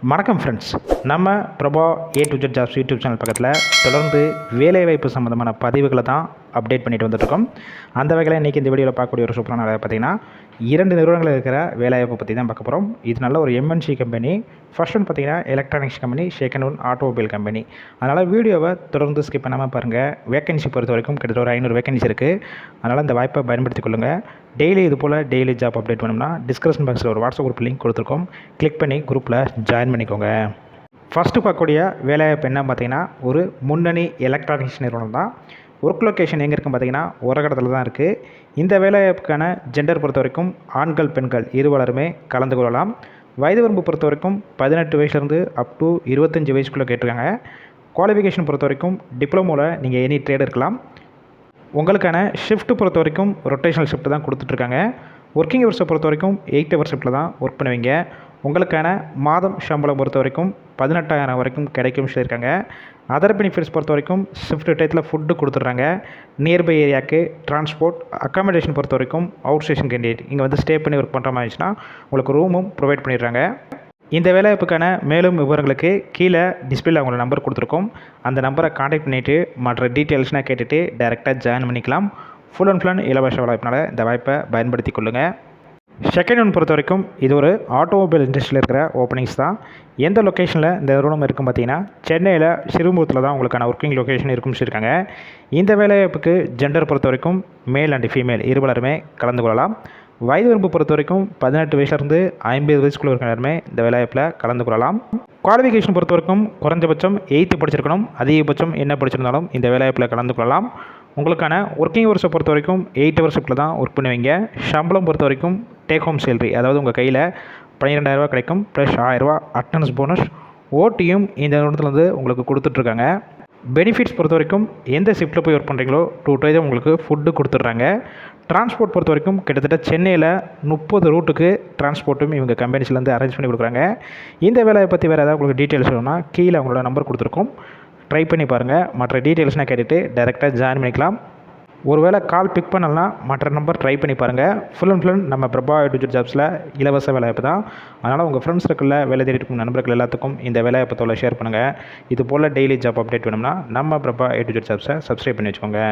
வணக்கம் ஃப்ரெண்ட்ஸ் நம்ம Prabha A to Z jobs YouTube channel பக்கத்தில் தொடர்ந்து வேலைவாய்ப்பு சம்மந்தமான பதிவுகளை தான் அப்டேட் பண்ணிட்டு வந்துட்டுருக்கோம் அந்த வகையில் இன்றைக்கி இந்த வீடியோவில் பார்க்கக்கூடிய ஒரு சூப்பரான வேலை பார்த்திங்கன்னா இரண்டு நிறுவனங்கள் இருக்கிற வேலைவாய்ப்பு பற்றி தான் பார்க்க போகிறோம் இது நல்ல ஒரு எம்என்சி கம்பெனி ஃபர்ஸ்ட் ஒன் பார்த்தீங்கன்னா electronics company second one automobile company அதனால் வீடியோவை தொடர்ந்து ஸ்கிப் பண்ணாமல் பாருங்கள் வேக்கன்சி பொறுத்த வரைக்கும் கிட்டத்தட்ட ஒரு ஐநூறு வேகன்சி இருக்குது அதனால் இந்த வாய்ப்பை பயன்படுத்திக் கொள்ளுங்கள் டெய்லி இது போல் டெய்லி ஜாப் அப்டேட் பண்ணோம்னா டிஸ்கிரிப்ஷன் பாக்ஸில் ஒரு வாட்ஸ்அப் குரூப் லிங்க் கொடுத்துருக்கோம். கிளிக் பண்ணி குரூப்பில் ஜாயின் பண்ணிக்கோங்க. ஃபஸ்ட்டு பார்க்கக்கூடிய வேலைவாய்ப்பு என்ன பார்த்தீங்கன்னா ஒரு முன்னணி எலக்ட்ரானிக்ஸ் நிறுவனம் தான். ஒர்க் லொக்கேஷன் எங்கே இருக்குன்னு பார்த்தீங்கன்னா உரகடத்தில் தான் இருக்குது இந்த வேலைக்கான ஜெண்டர் பொறுத்த வரைக்கும் ஆண்கள் பெண்கள் இருவலருமே கலந்து கொள்ளலாம். வயது வரம்பு பொறுத்த வரைக்கும் பதினெட்டு வயசுலேருந்து அப் டு இருபத்தஞ்சி வயசுக்குள்ளே கேட்டிருக்காங்க. குவாலிஃபிகேஷன் பொறுத்த வரைக்கும் டிப்ளமோவில் நீங்கள் எனி ட்ரேட் இருக்கலாம். உங்களுக்கான ஷிஃப்ட் பொறுத்த வரைக்கும் ரொட்டேஷனல் ஷிஃப்ட் தான் கொடுத்துட்ருக்காங்க. ஒர்க்கிங் ஹவர்ஸை பொறுத்த வரைக்கும் எயிட் ஹவர் ஷிஃப்ட்டில் தான் ஒர்க் பண்ணுவீங்க. உங்களுக்கான மாதம் சம்பளம் பொறுத்த வரைக்கும் பதினெட்டாயிரம் வரைக்கும் கிடைக்கும் சொல்லியிருக்காங்க. அதர் பெனிஃபிட்ஸ் பொறுத்த வரைக்கும் ஷிஃப்ட் டயத்தில் ஃபுட்டு கொடுத்துட்றாங்க. நியர்பை ஏரியாவுக்கு டிரான்ஸ்போர்ட் அக்காமடேஷன் பொறுத்த வரைக்கும் அவுட் ஸ்டேஷன் கேண்டிடேட் இங்கே வந்து ஸ்டே பண்ணி ஒர்க் பண்ணுற மாதிரி இருந்துச்சுன்னா உங்களுக்கு ரூமும் ப்ரொவைட் பண்ணிடுறாங்க. இந்த வேலைவாய்ப்புக்கான மேலும் விவரங்களுக்கு கீழே டிஸ்பிளேல அவங்களோட நம்பர் கொடுத்துருக்கோம். அந்த நம்பரை காண்டாக்ட் பண்ணிவிட்டு மற்ற டீட்டெயில்ஸ்னால் கேட்டுட்டு டேரெக்டாக ஜாயின் பண்ணிக்கலாம். ஃபுல் அண்ட் ஃபுல் அண்ட் இலவச வாய்ப்பினால் இந்த வாய்ப்பை பயன்படுத்தி கொள்ளுங்கள் செகண்ட் ஒன் பொறுத்த வரைக்கும் இது ஒரு ஆட்டோமொபைல் இண்டஸ்ட்ரியில் இருக்கிற ஓப்பனிங்ஸ் தான். எந்த லொக்கேஷனில் இந்த நிறுவனம் இருக்கும் பார்த்தீங்கன்னா சென்னையில் சிறுமுகத்தில் தான் உங்களுக்கான ஒர்க்கிங் லொக்கேஷன் இருக்கும்னு சொல்லியிருக்காங்க. இந்த வேலைவாய்ப்புக்கு ஜெண்டர் பொறுத்த வரைக்கும் மேல் அண்ட் ஃபீமேல் இருபலருமே கலந்து கொள்ளலாம். வயது வரம்பு பொறுத்த வரைக்கும் பதினெட்டு வயசுலேருந்து ஐம்பது வயசுக்குள்ள இருக்கிறமே இந்த வேலைவாய்ப்பில் கலந்து கொள்ளலாம். குவாலிஃபிகேஷன் பொறுத்த வரைக்கும் குறைஞ்சபட்சம் எயித்து படிச்சிருக்கணும் அதிகபட்சம் என்ன படிச்சிருந்தாலும் இந்த வேலைவாய்ப்பில் கலந்து கொள்ளலாம். உங்களுக்கான ஒர்க்கிங் ஹவர்ஸை பொறுத்த வரைக்கும் எயிட் ஹவர்ஸில் தான் ஒர்க் பண்ணுவீங்க. சம்பளம் பொறுத்த வரைக்கும் டேக் ஹோம் சேலரி அதாவது உங்கள் கையில் பன்னிரெண்டாயிரரூவா கிடைக்கும் ப்ளஸ் ஆயிரரூவா அட்டனன்ஸ் போனஸ் ஓட்டியும் இந்த நிறுவனத்துலேருந்து உங்களுக்கு கொடுத்துட்ருக்காங்க. பெனிஃபிட்ஸ் பொறுத்த வரைக்கும் எந்த ஷிஃப்ட்டில் போய் ஒர்க் பண்ணுறீங்களோ டூ டைம் உங்களுக்கு ஃபுட்டு கொடுத்துட்றாங்க. டிரான்ஸ்போர்ட் பொறுத்த வரைக்கும் கிட்டத்தட்ட சென்னையில் முப்பது ரூட்டுக்கு டிரான்ஸ்போர்ட்டும் இவங்க கம்பெனிஸ்லேருந்து அரேஞ்ச் பண்ணி கொடுக்குறாங்க. இந்த வேலையை பற்றி வேறு ஏதாவது உங்களுக்கு டீட்டெயில்ஸ் வேணும்னா கீழே அவங்களோட நம்பர் கொடுத்துருக்கோம். ட்ரை பண்ணி பாருங்கள் மற்ற டீட்டெயில்ஸ்னால் கேட்டுட்டு டேரெக்டாக ஜாயின் பண்ணிக்கலாம். ஒருவேளை கால் பிக் பண்ணலாம் மற்ற நம்பர் ட்ரை பண்ணி பாருங்கள் ஃபுல் அண்ட் ஃபுல் நம்ம பிரபா டிஜிட் ஜாப்ஸில் இலவச வேலைவாய்ப்பு தான். அதனால் உங்கள் ஃப்ரெண்ட்ஸ் சர்க்கிளில் வேலை தேடிட்டு இருக்கும் நண்பர்கள் எல்லாத்துக்கும் இந்த வேலைவாய்ப்பு ஷேர் பண்ணுங்கள் இது போல் டெய்லி ஜாப் அப்டேட் வேணும்னா நம்ம பிரபா டிஜிட் ஜாப்ஸை சப்ஸ்கிரைப் பண்ணி வச்சுக்கோங்க.